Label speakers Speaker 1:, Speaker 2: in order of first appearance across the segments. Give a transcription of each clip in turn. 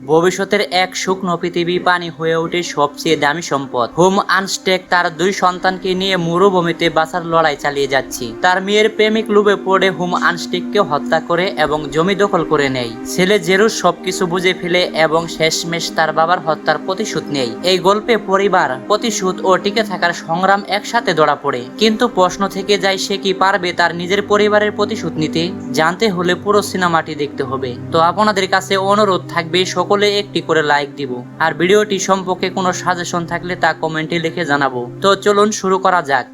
Speaker 1: ভবিষ্যতের এক শুকনো পৃথিবী পানি হয়ে ওঠে সবচেয়ে দামি সম্পদ। হোম আনস্টেক তার দুই সন্তানকে নিয়ে মরুভূমিতে বাঁচার লড়াই চালিয়ে যাচ্ছে। তার মেয়ের প্রেমিক লোভে পড়ে হোম আনস্টেককে হত্যা করে এবং জমি দখল করে নেয়। ছেলে জেরুস সবকিছু বুঝে ফেলে এবং শেষমেশ তার বাবার হত্যার প্রতিশোধ নেই এই গল্পে পরিবার, প্রতিশোধ ও টিকে থাকার সংগ্রাম একসাথে ধরা পড়ে। কিন্তু প্রশ্ন থেকে যায় সে কি পারবে তার নিজের পরিবারের প্রতিশোধ নিতে? জানতে হলে পুরো সিনেমাটি দেখতে হবে। তো আপনাদের কাছে অনুরোধ থাকবে সকলে একটি করে লাইক দিব। আর ভিডিওটি সম্পর্কে কোনো সাজেশন থাকলে তা কমেন্টে লিখে জানাব। তো চলুন শুরু করা যাক।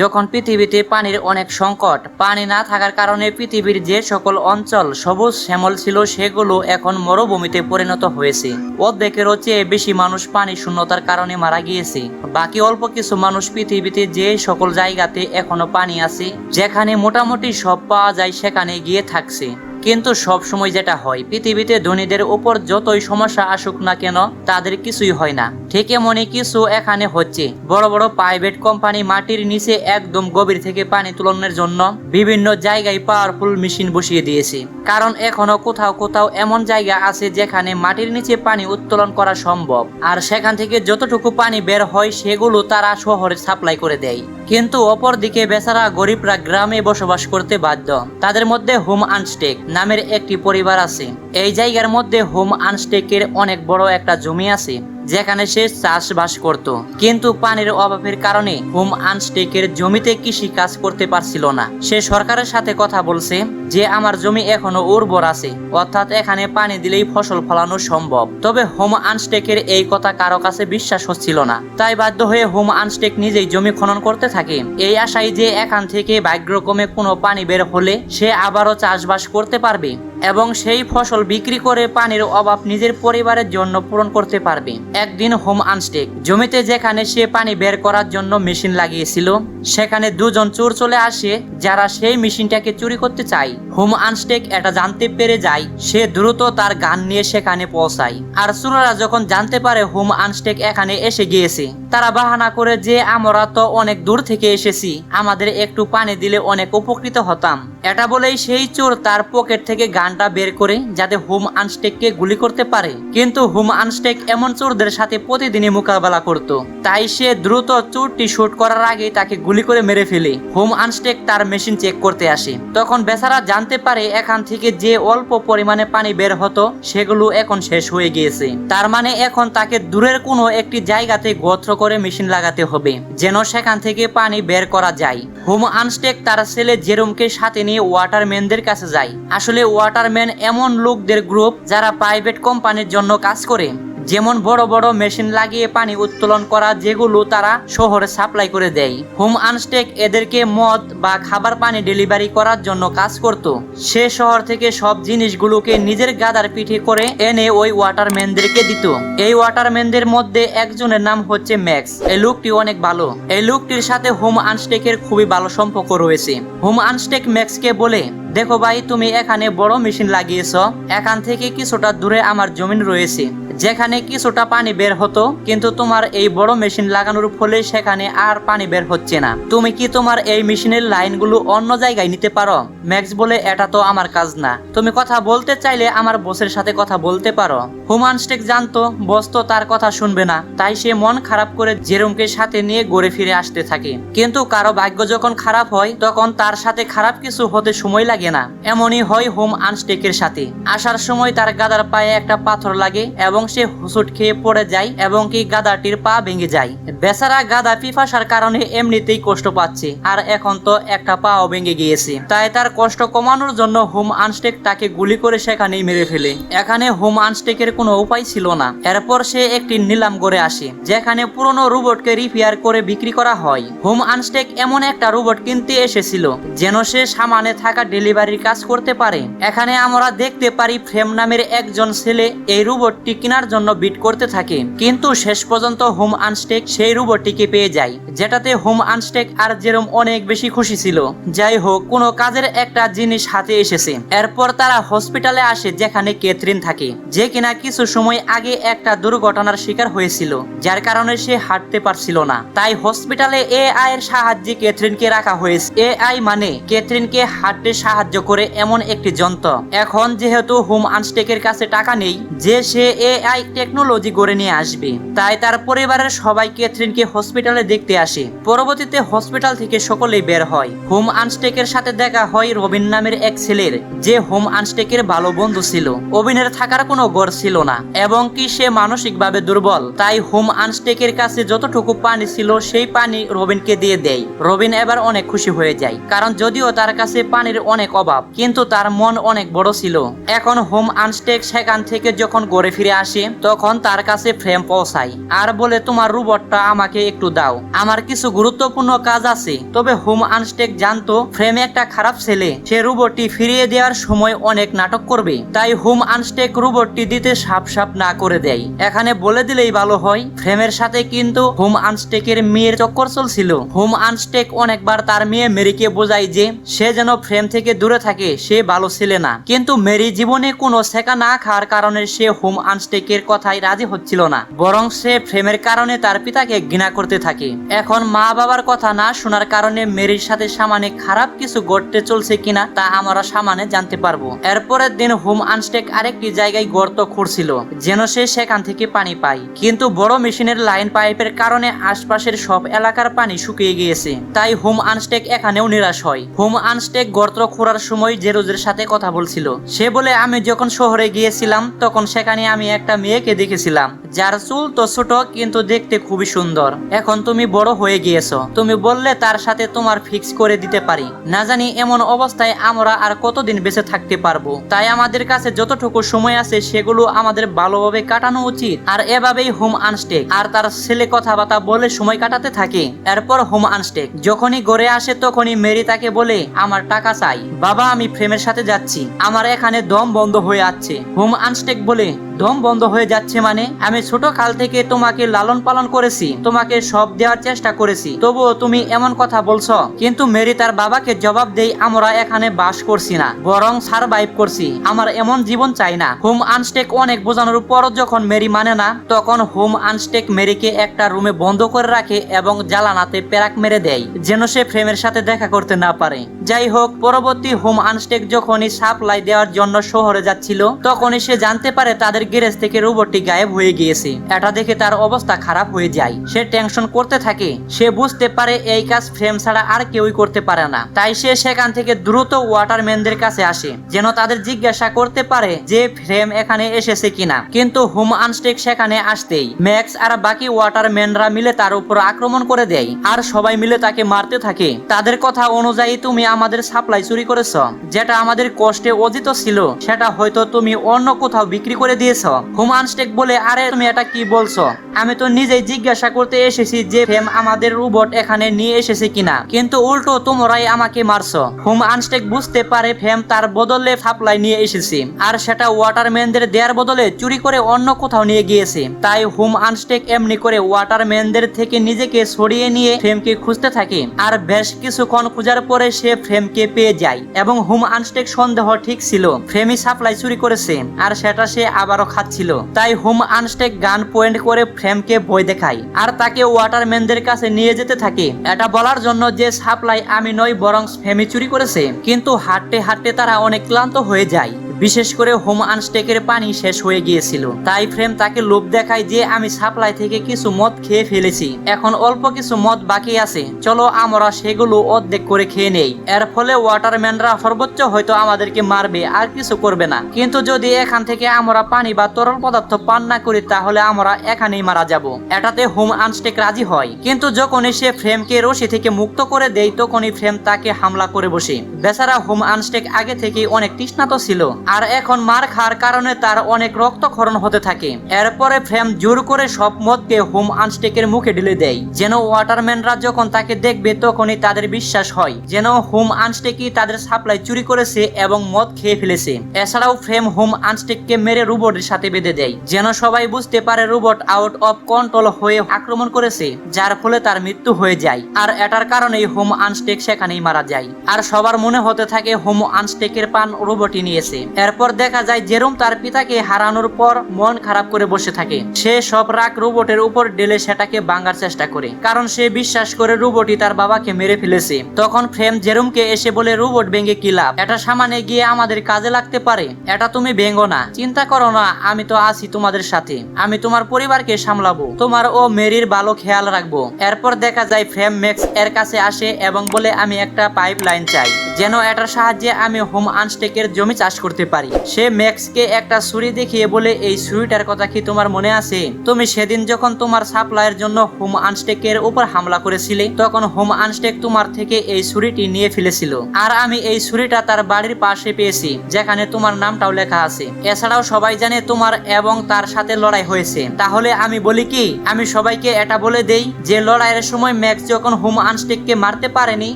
Speaker 1: যখন পৃথিবীতে পানির অনেক সংকট, পানি না থাকার কারণে পৃথিবীর যে সকল অঞ্চল সবুজ শ্যামল ছিল, সেগুলো এখন মরুভূমিতে পরিণত হয়েছে। অর্ধেকেরও চেয়ে বেশি মানুষ পানি শূন্যতার কারণে মারা গিয়েছে। বাকি অল্প কিছু মানুষ পৃথিবীতে যে সকল জায়গাতে এখনও পানি আছে, যেখানে মোটামুটি সব পাওয়া যায়, সেখানে গিয়ে থাকছে। কিন্তু সব সময় যেটা হয়, পৃথিবীতে ধনীদের উপর যতই সমস্যা আসুক না কেন, তাদের কিছুই হয় না। ঠিক এমনই কিছু এখানে হচ্ছে। বড় বড় প্রাইভেট কোম্পানি মাটির নিচে একদম গভীর থেকে পানি তুলনের জন্য বিভিন্ন জায়গায় পাওয়ারফুল মেশিন বসিয়ে দিয়েছে। কারণ এখনও কোথাও কোথাও এমন জায়গা আছে যেখানে মাটির নিচে পানি উত্তোলন করা সম্ভব। আর সেখান থেকে যতটুকু পানি বের হয়, সেগুলো তারা শহরে সাপ্লাই করে দেয়। কিন্তু অপরদিকে বেচারা গরিবরা গ্রামে বসবাস করতে বাধ্য। তাদের মধ্যে হোম আনস্টেক নামের একটি পরিবার আছে। এই জায়গার মধ্যে হোম আনস্টেকের অনেক বড় একটা জমি আছে, যেখানে সে চাষবাস করত। কিন্তু পানির অভাবের কারণে হোম আনস্টেকের জমিতে কৃষি কাজ করতে পারছিল না। সে সরকারের সাথে কথা বলছে যে, আমার জমি এখনও উর্বর আছে, অর্থাৎ এখানে পানি দিলেই ফসল ফলানো সম্ভব। তবে হোম আনস্টেকের এই কথা কারও কাছে বিশ্বাস হচ্ছিল না। তাই বাধ্য হয়ে হোম আনস্টেক নিজেই জমি খনন করতে থাকে। এই আশায় যে, এখান থেকে ভাগ্যক্রমে কোনো পানি বের হলে সে আবারও চাষবাস করতে পারবে। এবং সেই ফসল বিক্রি করে পানির অভাব নিজের পরিবারের জন্য পূরণ করতে পারবে। একদিন হোম আনস্টেক, জমিতে যেখানে সে পানি বের করার জন্য মেশিন লাগিয়েছিল, সেখানে দুজন চোর চলে আসে যারা সেই মেশিনটাকে চুরি করতে চায়। হোম আনস্টেক এটা জানতে পেরে যায়, সে দ্রুত তার গান নিয়ে সেখানে পৌঁছায়। আর চোররা যখন জানতে পারে হোম আনস্টেক এখানে এসে গিয়েছে, তারা বাহানা করে যে, আমরা তো অনেক দূর থেকে এসেছি, আমাদের একটু পানি দিলে অনেক উপকৃত হতাম। এটা বলেই সেই চোর তার পকেট থেকে গানটা বের করে যাতে হোম আনস্টেককে গুলি করতে পারে। কিন্তু হোম আনস্টেক এমন চোরদের সাথে প্রতিদিনই মোকাবেলা করত। তাই সে দ্রুত চোরটি শুট করার আগেই তাকে গুলি করে মেরে ফেলে। হোম আনস্টেক তার মেশিন চেক করতে আসে। তখন বেচারা জানতে পারে এখান থেকে যে অল্প পরিমাণে পানি বের হতো, সেগুলো এখন শেষ হয়ে গিয়েছে। তার মানে এখন তাকে দূরের কোনো একটি জায়গাতে গোত্র করে মেশিন লাগাতে হবে, যেন সেখান থেকে পানি বের করা যায়। হোম আনস্টেক তার ছেলে জেরুমকে সাথে নিয়ে ওয়াটারম্যানদের কাছে যায়। আসলে ওয়াটারম্যান এমন লোকদের গ্রুপ যারা প্রাইভেট কোম্পানির জন্য কাজ করে। যেমন বড় বড় মেশিন লাগিয়ে পানি উত্তোলন করা যেগুলো তারা শহরে সাপ্লাই করে দেয়। হোম আনস্টেক এদেরকে মদ বা খাবার পানি ডেলিভারি করার জন্য কাজ করত। সে শহর থেকে সব জিনিসগুলোকে নিজের গাদার পিঠে করে এনে ওই ওয়াটারম্যানদেরকে দিত। এই ওয়াটারম্যানদের মধ্যে একজনের নাম হচ্ছে ম্যাক্স। এই লোকটি অনেক ভালো। এই লোকটির সাথে হোম আনস্টেকের খুবই ভালো সম্পর্ক রয়েছে। হোম আনস্টেক ম্যাক্সকে বলে, দেখো ভাই, তুমি এখানে বড় মেশিন লাগিয়েছ। এখান থেকে কিছুটা দূরে আমার জমিন রয়েছে। যেখানে কিছুটা পানি বের হতো, কিন্তু তোমার এই বড় মেশিন লাগানোর ফলে সেখানে আর পানি বের হচ্ছে না। তুমি কি তোমার এই মেশিনের লাইনগুলো অন্য জায়গায় নিতে পারো? ম্যাক্স বলে, এটা তো আমার কাজ না। তুমি কথা বলতে চাইলে আমার বসের সাথে কথা বলতে পারো। হুমান স্টেক জানতো, বস তো তার কথা শুনবে না। তাই সে মন খারাপ করে জেরুমকে সাথে নিয়ে গড়ে ফিরে আসতে থাকে। কিন্তু কারও ভাগ্য যখন খারাপ হয়, তখন তার সাথে খারাপ কিছু হতে সময় লাগে না। এমনই হয় হোম আনস্টেকের সাথে। আসার সময় তার গাদার পায়ে একটা পাথর লাগে এবং সে হুসুট খেয়ে পড়ে যায় এবং কি গাদাটির পা ভেঙে যায়। বেচারা গাদা পিপাসার কারণে এমনিতেই কষ্ট পাচ্ছে, আর এখন তো একটা পাও ভেঙে গিয়েছে। তাই তার কষ্ট কমানোর জন্য হোম আনস্টেক তাকে গুলি করে সেখানেই মেরে ফেলে। এখানে হোম আনস্টেকের কোনো উপায় ছিল না। এরপর সে একটি নিলাম করে আসে, যেখানে পুরনো রোবটকে রিপেয়ার করে বিক্রি করা হয়। হোম আনস্টেক এমন একটা রোবট কিনতে এসেছিল, যেন সে সামানে থাকা ডেলিভারির কাজ করতে পারে। এখানে আমরা দেখতে পারি ফ্রেম নামের একজন ছেলে এই রোবটটি কেনার কেনার জন্য বিট করতে থাকে। কিন্তু শেষ পর্যন্ত হোম আনস্টেক সেই রোবটটিকে পেয়ে যায়, যেটাতে হোম আনস্টেক আর জেরোম অনেক বেশি খুশি ছিল। যাই হোক, কোনো কাজের একটা জিনিস হাতে এসেছে। এরপর তারা হসপিটালে আসে যেখানে কেথরিন থাকে, যে কিনা কিছু সময় আগে একটা দুর্ঘটনার শিকার হয়েছিল, যার কারণে সে হাঁটতে পারছিল না। তাই হসপিটালে এআই এর সাহায্যে কেথরিনকে রাখা হয়েছে। এ আই মানে কেথরিনকে হাঁটতে সাহায্য করে এমন একটি যন্ত্র। এখন যেহেতু হোম আনস্টেকের কাছে টাকা নেই, যে সে এআই টেকনোলজি গড়ে নিয়ে আসবে। তাই তার পরিবারের সবাই ক্যাথরিনকে হসপিটালে দেখতে আসে। পরবর্তীতে হসপিটাল থেকে সকলেই বের হয়। হোম আনস্টেকের সাথে দেখা হয় রবিন নামের এক ছেলের, যে হোম আনস্টেকের ভালো বন্ধু ছিল। অবিনের থাকার কোনো গড় ছিল না, এবং কি সে মানসিকভাবে দুর্বল। তাই হোম আনস্টেকের কাছে যতটুকু পানি ছিল, সেই পানি রবিনকে দিয়ে দেয়। রবিন এবার অনেক খুশি হয়ে যায়, কারণ যদিও তার কাছে পানির অনেক অভাব, কিন্তু তার মন অনেক বড় ছিল। এখন হোম আনস্টেক সেখান থেকে যখন গড়ে ফিরে আসে তখন তার কাছে ফ্রেম পৌঁছায়। আর বলে, তোমার রোবটটা আমাকে একটু দাও। আমার কিছু গুরুত্বপূর্ণ কাজ আছে। তবে হোম আনস্টেক জানতো ফ্রেমে একটা খারাপ ছেলে। সে রোবটটি ফিরিয়ে দেওয়ার সময় অনেক নাটক করবে। তাই হোম আনস্টেক রোবটটি দিতে সাপ সাপ না করে দেয়। এখানে বলে দিলেই ভালো হয় ফ্রেমের সাথে কিন্তু হোম আনস্টেকের মেয়ের চক্কর চলছিল। হোম আনস্টেক অনেকবার তার মেয়ে মেরিকে বোঝায় যে, সে যেন ফ্রেম থেকে দূরে থাকে, সে ভালো ছেলে না। কিন্তু মেরি জীবনে কোনো শেখা না খাওয়ার কারণে সে হোম আনস্টেকের কথায় রাজি হচ্ছিল না। বরং সে ফ্রেমের কারণে তার পিতাকে ঘৃণা করতে থাকে। এখন মা বাবার কথা না শোনার কারণে মেরির সাথে সামানে খারাপ কিছু ঘটতে চলছে কিনা তা আমরা সামানে জানতে পারব। এরপরের দিন হোম আনস্টেক আরেকটি জায়গায় গর্ত খুঁড়ছিল, যেন সে সেখান থেকে পানি পায়। কিন্তু বড় মেশিনের লাইন পাইপের কারণে আশপাশের সব এলাকার পানি শুকিয়ে গিয়েছে। তাই হোম আনস্টেক এখানেও নিরাশ হয়। হোম আনস্টেক গর্ত খোঁড়ার সময় জেরোজের সাথে কথা বলছিল। সে বলে, আমি যখন শহরে গিয়েছিলাম, তখন সেখানে আমি একটা মেয়েকে দেখেছিলাম। যার চুল তো ছোট, কিন্তু দেখতে খুবই সুন্দর। এখন তুমি বড় হয়ে গিয়েছো। তুমি বললে তার সাথে তোমার ফিক্স করে দিতে পারি। না জানি এমন অবস্থায় আমরা আর কতদিন বেঁচে থাকতে পারব। তাই আমাদের কাছে যতটুকু সময় আছে, সেগুলো আমাদের ভালোভাবে কাটানো উচিত। আর এভাবেই হোম আনস্টেক আর তার ছেলে কথাবার্তা বলে সময় কাটাতে থাকে। এরপর হোম আনস্টেক যখনই গড়ে আসে, তখনই মেরি তাকে বলে, আমার টাকা চাই। বাবা, আমি ফ্রেমের সাথে যাচ্ছি। আমার এখানে দম বন্ধ হয়ে আছে। হোম আনস্টেক বলে দম বন্ধ হয়ে যাচ্ছে মানে? আমি ছোট কাল থেকে তোমাকে লালন পালন করেছি, তোমাকে সব দেওয়ার চেষ্টা করেছি। তবুও তুমি এমন কথা বলছো। কিন্তু মেরি তার বাবাকে জবাব দেই, আমরা এখানে বাস করছি না, বরং সারভাইভ করছি। আমার এমন জীবন চাই না। হোম আনস্টেক অনেক বোঝানোর পর যখন মেরি মানে না, তখন হোম আনস্টেক মেরিকে একটা রুমে বন্ধ করে রাখে এবং জ্বালানাতে প্যারাক মেরে দেয়, যেন সে ফ্রেমের সাথে দেখা করতে না পারে। যাই হোক, পরবর্তী হোম আনস্টেক যখনই সাপ্লাই দেওয়ার জন্য শহরে যাচ্ছিল, তখনই সে জানতে পারে তাদের গ্যারেজ থেকে রোবটটি গায়েব হয়ে গিয়েছে। এটা দেখে তার অবস্থা খারাপ হয়ে যায়। সে টেনশন করতে থাকে। সে বুঝতে পারে এই কাজ ফ্রেম ছাড়া আর কেউই করতে পারে না। তাই সে সেখান থেকে দ্রুত ওয়াটারম্যানদের কাছে আসে, যেন তাদের জিজ্ঞাসা করতে পারে যে ফ্রেম এখানে এসেছে কিনা। কিন্তু হোম আনস্টেক সেখানে আসতেই ম্যাক্স আর বাকি ওয়াটারম্যানরা মিলে তার উপর আক্রমণ করে দেয়। আর সবাই মিলে তাকে মারতে থাকে। তাদের কথা অনুযায়ী তুমি আমাদের সাপ্লাই চুরি করেছ। যেটা আমাদের কষ্টে অর্জিত ছিল, সেটা হয়তো তুমি অন্য কোথাও বিক্রি করে দিয়েছ। হোম আনস্টেক বলে, আরে, তুমি এটা কি বলছো? আমি তো নিজেই জিজ্ঞাসা করতে এসেছি যে ফ্রেম আমাদের রোবট এখানে নিয়ে এসেছে কিনা। কিন্তু উল্টো তোমরাই আমাকে মারছো। হোম আনস্টেক বুঝতে পারে ফ্রেম তার বদলে সাপ্লাই নিয়ে এসেছে। আর সেটা ওয়াটারম্যানদের দেওয়ার বদলে চুরি করে অন্য কোথাও নিয়ে গিয়েছে। তাই হোম আনস্টেক এমনি করে ওয়াটারম্যানদের থেকে নিজেকে সরিয়ে নিয়ে ফ্রেমকে খুঁজতে থাকে। আর বেশ কিছুক্ষণ খোঁজার পরে সে ফ্রেমকে পেয়ে যায়। এবং হোম আনস্টেক সন্দেহ ঠিক ছিল। ফ্রেমই সাপ্লাই চুরি করেছে। আর সেটা সে আবারও খাচ্ছিল। তাই হোম আনস্টেক গান পয়েন্ট করে ফ্রেমকে বই দেখায় আর তাকে ওয়াটারম্যানদের কাছে নিয়ে যেতে থাকে। এটা বলার জন্য যে সাপ্লাই আমি নই, বরং ফ্রেমি চুরি করেছে। কিন্তু হাঁটতে হাঁটতে তারা অনেক ক্লান্ত হয়ে যায়। বিশেষ করে হোম আনস্টেকের পানি শেষ হয়ে গিয়েছিল। তাই ফ্রেম তাকে লোভ দেখায় যে আমি সাপ্লাই থেকে কিছু মদ খেয়ে ফেলেছি। এখন অল্প কিছু মদ বাকি আছে। চলো আমরা সেগুলো অর্ধেক করে খেয়ে নেই। এর ফলে ওয়াটারম্যানরা সর্বোচ্চ হয়তো আমাদেরকে মারবে, আর কিছু করবে না। কিন্তু যদি এখান থেকে আমরা পানি বা তরল পদার্থ পান না করি, তাহলে আমরা এখানেই মারা যাব। এটাতে হোম আনস্টেক রাজি হয়। কিন্তু যখনই সে ফ্রেমকে রশি থেকে মুক্ত করে দেয়, তখনই ফ্রেম তাকে হামলা করে বসে। বেচারা হোম আনস্টেক আগে থেকেই অনেক তৃষ্ণাত ছিল। আর এখন মার খাওয়ার কারণে তার অনেক রক্তক্ষরণ হতে থাকে। এরপরে ফ্রেম জোর করে সব মদকে হোম আনস্টেকের মুখে ঢেলে দেয়। যেন ওয়াটারম্যানরা যখন তাকে দেখবে, তখনই তাদের বিশ্বাস হয়। যেন হোম আনস্টেকই তাদের সাপ্লাই চুরি করেছে এবং মদ খেয়ে ফেলেছে। এছাড়াও ফ্রেম হোম আনস্টেককে মেরে রোবটের সাথে বেঁধে দেয়। যেন সবাই বুঝতে পারে রোবট আউট অফ কন্ট্রোল হয়ে আক্রমণ করেছে, যার ফলে তার মৃত্যু হয়ে যায়। আর এটার কারণেই হোম আনস্টেক সেখানেই মারা যায়। আর সবার মনে হতে থাকে হোম আনস্টেকের পান রোবটই নিয়েছে। এরপর দেখা যায় জেরুম তার পিতাকে হারানোর পর মন খারাপ করে বসে থাকে। সে সব রাগ রোবটের উপর ডেলে সেটাকে ভাঙার চেষ্টা করে। কারণ সে বিশ্বাস করে রোবটই তার বাবাকে মেরে ফেলেছে। তখন ফ্রেম জেরুমকে এসে বলে, রোবট ভেঙে কি লাভ? এটা সামানে গিয়ে আমাদের কাজে লাগতে পারে। এটা তুমি ভেঙো না। চিন্তা করো না, আমি তো আছি তোমাদের সাথে। আমি তোমার পরিবারকে সামলাবো। তোমার ও মেরির ভালো খেয়াল রাখব। এরপর দেখা যায় ফ্রেম ম্যাক্স এর কাছে আসে এবং বলে, আমি একটা পাইপ লাইন চাই। যেন এটার সাহায্যে আমি হোম আনস্টেকের জমি চাষ করতে পারি। সে ম্যাক্সকে একটা ছুরি দেখিয়ে বলে, এই ছুরিটার কথা কি তোমার মনে আছে? তুমি সেদিন যখন তোমার সাপ্লাইয়ের জন্য হোম আনস্টেকের উপর হামলা করেছিলে, তখন হোম আনস্টেক তোমার থেকে এই ছুরিটি নিয়ে ফেলেছিল। আর আমি এই ছুরিটা তার বাড়ির পাশে পেয়েছি, যেখানে তোমার নামটাও লেখা আছে। এছাড়াও সবাই জানে তোমার এবং তার সাথে লড়াই হয়েছে। তাহলে আমি বলি কি, আমি সবাইকে এটা বলে দেই, যে লড়াইয়ের সময় ম্যাক্স যখন হোম আনস্টেককে মারতে পারেনি,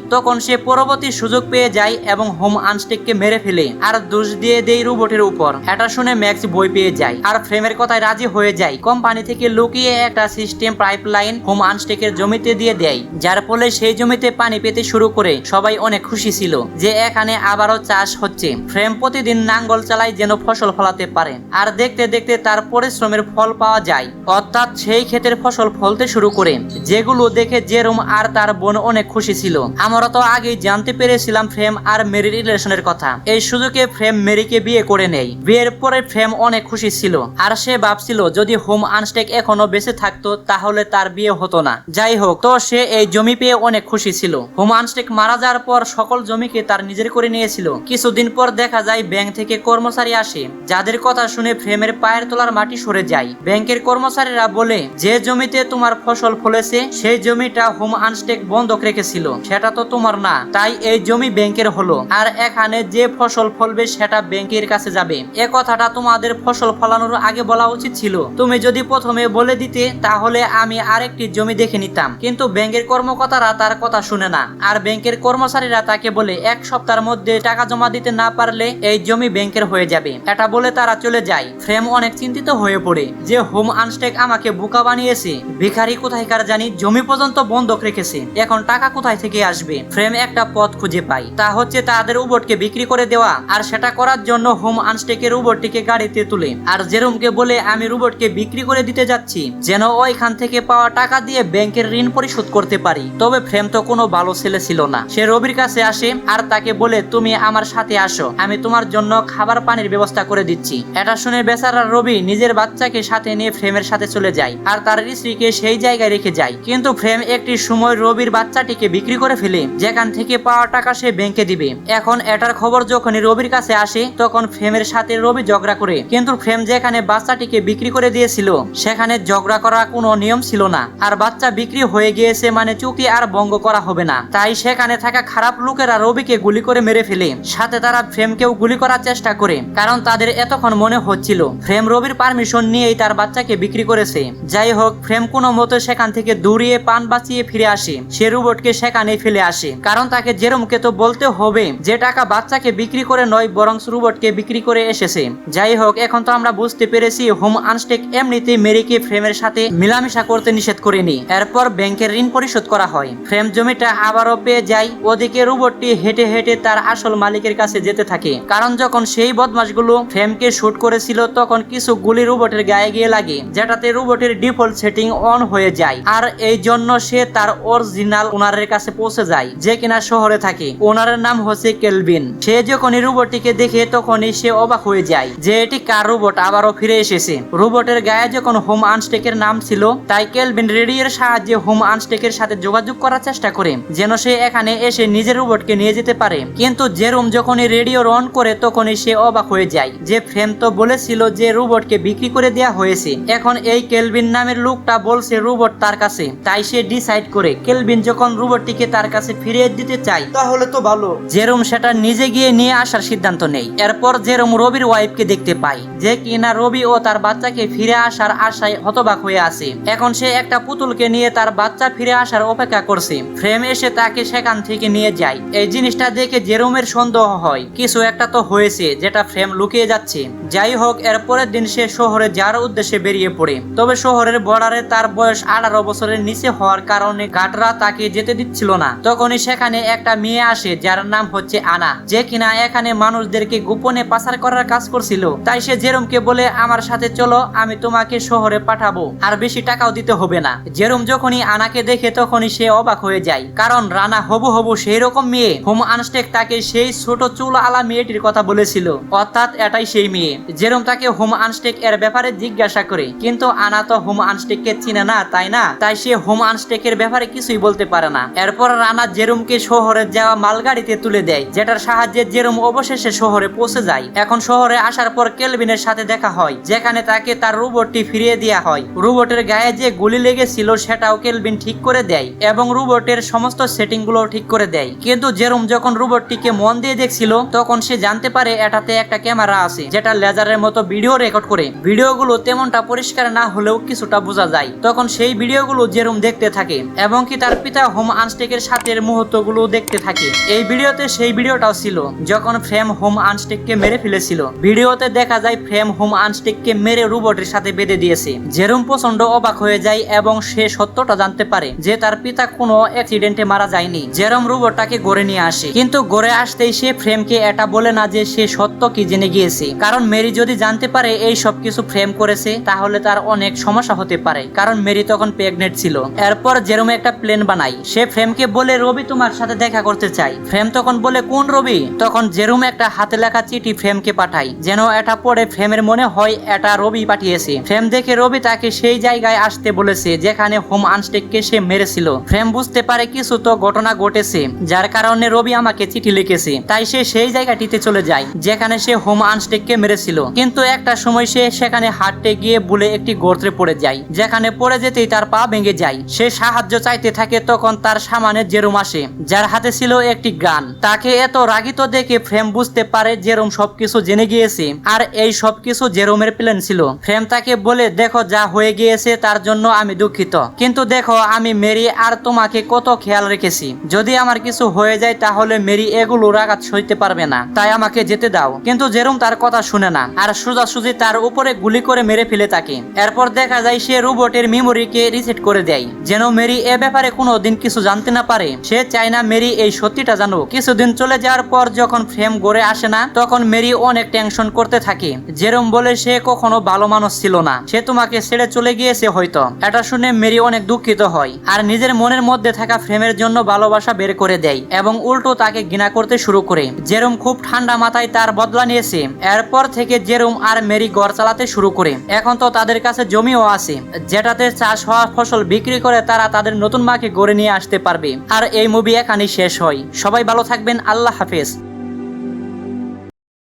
Speaker 1: তখন সে পরবর্তী সুযোগ পেয়ে যায় এবং হোম আনস্টেককে মেরে ফেলে। আর দোষ দিয়ে দেই রোবটের উপর। এটা শুনে ম্যাক্স বই পেয়ে যায়। আর ফ্রেমের কথায় রাজি হয়ে যায়। কোম্পানি থেকে লুকিয়ে একটা সিস্টেম পাইপ লাইন হোম আনস্টেকের জমিতে দিয়ে দেয়। যার ফলে সেই জমিতে পানি পেতে শুরু করে সবাই অনেক খুশি ছিল যে এখানে আবারও চাষ হচ্ছে। ফ্রেম প্রতিদিন নাঙ্গল চালায় যেন ফসল ফলাতে পারে। আর দেখতে দেখতে তার পরিশ্রমের ফল পাওয়া যায়। অর্থাৎ সেই ক্ষেতের ফসল ফলতে শুরু করে। যেগুলো দেখে জেরুম আর তার বোন অনেক খুশি ছিল। আমরা তো আগেই জানতে পেরেছিলাম ফ্রেম আর মেরির রিলেশনের কথা। এই সুযোগে ফ্রেম মেরিকে বিয়ে করে নেয় বিয়ের পরে ফ্রেম অনেক খুশি ছিল। আর সে ভাবছিল, যদি হোম আনস্টেক এখনও বেঁচে থাকতো, তাহলে তার বিয়ে হতো না। যাই হোক, তো সে এই জমি পেয়ে অনেক খুশি ছিল। হোম আনস্টেক মারা যাওয়ার পর সকল জমিকে তার নিজের করে নিয়েছিল। কিছুদিন পর দেখা যায়, ব্যাংক থেকে কর্মচারী আসে। যাদের কথা শুনে ফ্রেমের পায়ের তোলার মাটি সরে যায়। ব্যাংকের কর্মচারীরা বলে, যে জমিতে তোমার ফসল ফলেছে, সেই জমিটা হোম আনস্টেক বন্ধক রেখেছিল। সেটা তো তোমার না। তাই এই জমি ব্যাংকের হলো। আর এখানে যে ফসল ফলবে, সেটা ব্যাংকের কাছে যাবে। এ কথাটা তোমাদের ফসল ফলানোর আগে বলা উচিত ছিল। তুমি যদি প্রথমে বলে দিতে, তাহলে আমি আরেকটি জমি দেখে নিতাম। কিন্তু ব্যাংকের কর্মকর্তারা তার কথা শুনে না। আর ব্যাংকের কর্মচারীরা তাকে বলে, এক সপ্তাহের মধ্যে টাকা জমা দিতে না পারলে এই জমি ব্যাংকের হয়ে যাবে। এটা বলে তারা চলে যায়। ফ্রেম অনেক চিন্তিত হয়ে পড়ে যে হোম আনস্টেক আমাকে বোকা বানিয়েছে। ভিখারি কোথায়কার জানি জমি পর্যন্ত বন্ধক রেখেছে। এখন টাকা কোথায় থেকে আসবে? ফ্রেম একটা পথ খুঁজে পায়। তা হচ্ছে তাদের উবটকে বিক্রি করে দেওয়া। আর সেটা করার জন্য হোম আনস্টেকের রোবটটিকে গাড়িতে তুলে। আর জেরুমকে বলে, আমি রোবটকে বিক্রি করে দিতে যাচ্ছি, যেন ওইখান থেকে পাওয়া টাকা দিয়ে ব্যাংকের ঋণ পরিশোধ করতে পারি। তবে ফ্রেম তো কোনো ভালো ছেলে ছিল না। সে রবির কাছে আসে আর তাকে বলে, তুমি আমার সাথে আসো, আমি তোমার জন্য খাবার পানির ব্যবস্থা করে দিচ্ছি। এটা শুনে বেচারা রবি নিজের বাচ্চাকে সাথে নিয়ে ফ্রেমের সাথে চলে যায় আর তার স্ত্রীকে সেই জায়গায় রেখে যায়। কিন্তু ফ্রেম একটি সময় রবির বাচ্চাটিকে বিক্রি করে ফেলে, যেখান থেকে পাওয়া টাকা সে ব্যাংকে দিবে। এখন এটার খবর যখনই রবির কাছে আসে তখন ফ্রেমের সাথে রবি ঝগড়া করে। কিন্তু ফ্রেম যেখানে বাচ্চাটিকে বিক্রি করে দিয়েছিল, সেখানে ঝগড়া করা কোনো নিয়ম ছিল না। আর বাচ্চা বিক্রি হয়ে গিয়েছে মানে চুক্তি আর ভঙ্গ করা হবে না। তাই সেখানে থাকা খারাপ লোকেরা রবিকে গুলি করে মেরে ফেলে। সাথে তারা ফ্রেমকেও গুলি করার চেষ্টা করে, কারণ তাদের এতক্ষণ মনে হচ্ছিল, ফ্রেম রবির পারমিশন নিয়েই তার বাচ্চাকে বিক্রি করেছে। যাই হোক, ফ্রেম কোনো মতো সেখান থেকে দূরিয়ে পান বাঁচিয়ে ফিরে আসে। সে রোবটকে সেখানে ফেলে আসে, কারণ তাকে জেরমকে তো বলতে হবে, যে টাকা বাচ্চাকে বিক্রি করে নয়, বরং রোবটকে বিক্রি করে এসেছে। যাই হোক, এখন তো আমরা বুঝতে পেরেছি হোম আনস্টেক এমনিতেই মেরিকে ফ্রেমের সাথে মিলামিশা করতে নিষেধ করেনি। এরপর ব্যাংকের ঋণ পরিশোধ করা হয়। ফ্রেম জমিটা আবারও পেয়ে যায়, ওদিকে রোবটটি হেঁটে হেঁটে তার আসল মালিকের কাছে যেতে থাকে। কারণ যখন সেই বদমাশগুলো ফ্রেমকে শুট করেছিল, তখন কিছু গুলি রোবটের গায়ে গিয়ে লাগে, যেটাতে রোবটের ডিফল্ট সেটিং অন হয়ে যায়। আর এই জন্য সে তার অরিজিনাল ওনারের কাছে পৌঁছে যায়, যে কিনা শহরে থাকে। ওনারের নাম হচ্ছে কেলভিন। সে যখনই রোবটটিকে দেখে তখনই সে অবাক হয়ে যায় যে এটি কার রোবট? আবারও ফিরে এসেছে। রোবটের গায়ে যখন হোম আনস্টেকের নাম ছিল তাই কেলভিন রেডিওর সাহায্যে হোম আনস্টেকের সাথে যোগাযোগ করার চেষ্টা করে যেন সে এখানে এসে নিজের রোবটকে নিয়ে যেতে পারে। কিন্তু জেরুম যখনই রেডিও অন করে তখনই সে অবাক হয়ে যায় যে ফ্রেম তো বলেছিল যে রোবটকে বিক্রি করে দেওয়া হয়েছে। এখন এই কেলভিন নামের লোকটা বলছে রোবট তার কাছে। তাই সে ডিসাইড করে কেলভিন যখন রোবটটিকে তার কাছে ফিরিয়ে দিতে চায়
Speaker 2: তাহলে তো ভালো।
Speaker 1: জেরোম সেটা নিজে গিয়ে নিয়ে আসার সিদ্ধান্ত নেই এরপর জেরোম রবির ওয়াইফকে দেখতে পায় যে কিনা রবি ও তার বাচ্চাকে ফিরে আসার আশায় হতবাক হয়ে আছে। এখন সে একটা পুতুলকে নিয়ে তার বাচ্চা ফিরে আসার অপেক্ষা করছে। ফ্রেম এসে তাকে সেখান থেকে নিয়ে যায়। এই জিনিসটা দেখে জেরোমের সন্দেহ হয়, কিছু একটা তো হয়েছে যেটা ফ্রেম লুকিয়ে যাচ্ছে। যাই হোক, এরপরের দিন সে শহরে যাওয়ার উদ্দেশ্যে বেরিয়ে পড়ে। তবে শহরের বর্ডারে তার বয়স আঠারো বছরের নিচে হওয়ার কারণে গার্ডরা তাকে যেতে দিচ্ছিল না। তখনই সেখানে একটা মেয়ে আসে, যার নাম হচ্ছে আনা। যে কিনা এখানে মানুষদেরকে গোপনে পাচার করার কাজ করছিল। তাই সে জেরোমকে বলে, আমার সাথে চলো, আমি তোমাকে শহরে পাঠাবো। আর বেশি টাকাও দিতে হবে না। জেরোম যখনই আনাকে দেখে, তখনই সে অবাক হয়ে যায়। কারণ রানা হবু হবু সেই রকম মেয়ে। হোম আনস্টেক তাকে সেই ছোট চুল আলা মেয়েটির কথা বলেছিল। অর্থাৎ এটাই সেই মেয়ে। জেরোম তাকে হোম আনস্টেক এর ব্যাপারে জিজ্ঞাসা করে। কিন্তু আনা তো হোম আনস্টেক কে চিনে না, তাই না? তাই সে হোম আনস্টেক এর ব্যাপারে কিছুই বলতে পারে না। এরপর রানা জেরোমকে শহরে যাওয়া মালগাড়িতে তুলে দেয়, যেটার সাহায্যে জেরোম অবশেষে শহরে পৌঁছে যায়। এখন শহরে আসার পর কেলভিনের সাথে দেখা হয়, যেখানে তাকে তার রোবটটি ফিরিয়ে দেওয়া হয়। রোবটের গায়ে যে গুলি লেগেছিল, সেটাও কেলভিন ঠিক করে দেয় এবং রোবটের সমস্ত সেটিংগুলো ঠিক করে দেয়। কিন্তু জেরোম যখন রোবটটিকে মন দিয়ে দেখছিল, তখন সে জানতে পারে এটাতে একটা ক্যামেরা আছে, যেটা লেজারের মতো ভিডিও রেকর্ড করে। ভিডিওগুলো তেমনটা পরিষ্কার না হলেও কিছুটা বোঝা যায়। তখন সেই ভিডিওগুলো জেরোম দেখতে থাকে এবং কি তার পিতা হোম আনস্টেকের সাথে মুহূর্তগুলো দেখতে থাকে। এই ভিডিওতে সেই ভিডিওটাও ছিল, যখন ফ্রেম হোম আনস্টেককে মেরে ফেলেছিল। ভিডিওতে দেখা যায় ফ্রেম হোম আনস্টেককে মেরে রোবটের সাথে বেঁধে দিয়েছে। জেরোম প্রচণ্ড অবাক হয়ে যায় এবং সে সত্যটা জানতে পারে যে তার পিতা কোনো অ্যাক্সিডেন্টে মারা যায়নি। জেরোম রোবটটাকে গড়ে নিয়ে আসে। কিন্তু গড়ে আসতেই সে ফ্রেমকে এটা বলে না যে সে সত্য কি জেনে গিয়েছে। কারণ মেরি যদি জানতে পারে এই সব কিছু ফ্রেম করেছে, তাহলে তার অনেক সমস্যা হতে পারে। কারণ মেরি তখন প্রেগনেন্ট ছিল। এরপর জেরোম একটা প্লেন বানাই সে ফ্রেমকে বলে, রবি, তোমার সাথে দেখা করতে চাই। ফ্রেম তখন বলে, কোন রবি? তখন জেরোম একটা হাতে লেখা চিঠি ফ্রেমকে পাঠায় যেন এটা পড়ে ফ্রেমের মনে হয় এটা রবি পাঠিয়েছে। ফ্রেম দেখে রবি তাকে সেই জায়গায় আসতে বলেছে, যেখানে হোম আনস্টেককে সে মেরেছিল। ফ্রেম বুঝতে পারে কিছু তো ঘটনা ঘটেছে, যার কারণে রবি আমাকে চিঠি লিখেছে। তাই সে সেই জায়গাটিতে চলে যায়, যেখানে সে হোম আনস্টেককে মেরেছিল। কিন্তু একটা সময় সে সেখানে হাঁটতে গিয়ে বলে একটি গর্তে পড়ে যায়, যেখানে পড়ে যেতেই তার পা ভেঙে যায়। সে সাহায্য চাইতে থাকে তখন তার সামনে জেরুম আসে, যার হাতে ছিল একটি গান। তাকে এত রাগিত দেখে ফ্রেম বুঝতে পারে জেরোম সবকিছু জেনে গিয়েছে, আর এই সবকিছু জেরোমের প্ল্যান ছিল। ফ্রেম তাকে বলে, দেখো যা হয়ে গিয়েছে, তার জন্য আমি দুঃখিত। কিন্তু দেখো, আমি মেরি আর তোমাকে কত খেয়াল রেখেছি। যদি আমার কিছু হয়ে যায়, তাহলে মেরি এগুলো রাগাত সইতে পারবে না। তাই আমাকে যেতে দাও। কিন্তু জেরোম তার কথা শুনে না, আর সোজাসুজি তার উপরে গুলি করে মেরে ফেলে তাকে। এরপর দেখা যায়, সে রোবটের মেমোরিকে রিসেট করে দেয়। যেন মেরি এ ব্যাপারে কোনো দিন কিছু জানতে না পারে। সে চায় না মেরি এই সত্যিটা জানুক। কিছুদিন চলে যাওয়ার পর যখন ফ্রেম গড়ে আসে না তখন মেরি অনেক টেনশন করতে থাকে। যেরম বলে সে কখনো ভালো মানুষ ছিল না। সে তোমাকে ছেড়ে চলে গিয়েছে হয়তো। এটা শুনে মেরি অনেক দুঃখিত হয়। আর নিজের মনের মধ্যে থাকা ফ্রেমের জন্য ভালোবাসা বের করে দেয় এবং উল্টো তাকে ঘৃণা করতে শুরু করে। জেরোম খুব ঠান্ডা মাথায় তার বদলা নিয়েছে। এরপর থেকে জেরোম আর মেরি ঘর চালাতে শুরু করে। এখন তো তাদের কাছে জমিও আছে। যেটাতে চাষ হওয়া ফসল বিক্রি করে তারা তাদের নতুন মাকে গড়ে নিয়ে আসতে পারবে। আর এই মুভি এখানেই শেষ হয়। সবাই ভালো থাকবেন। আল্লাহ হাফেজ।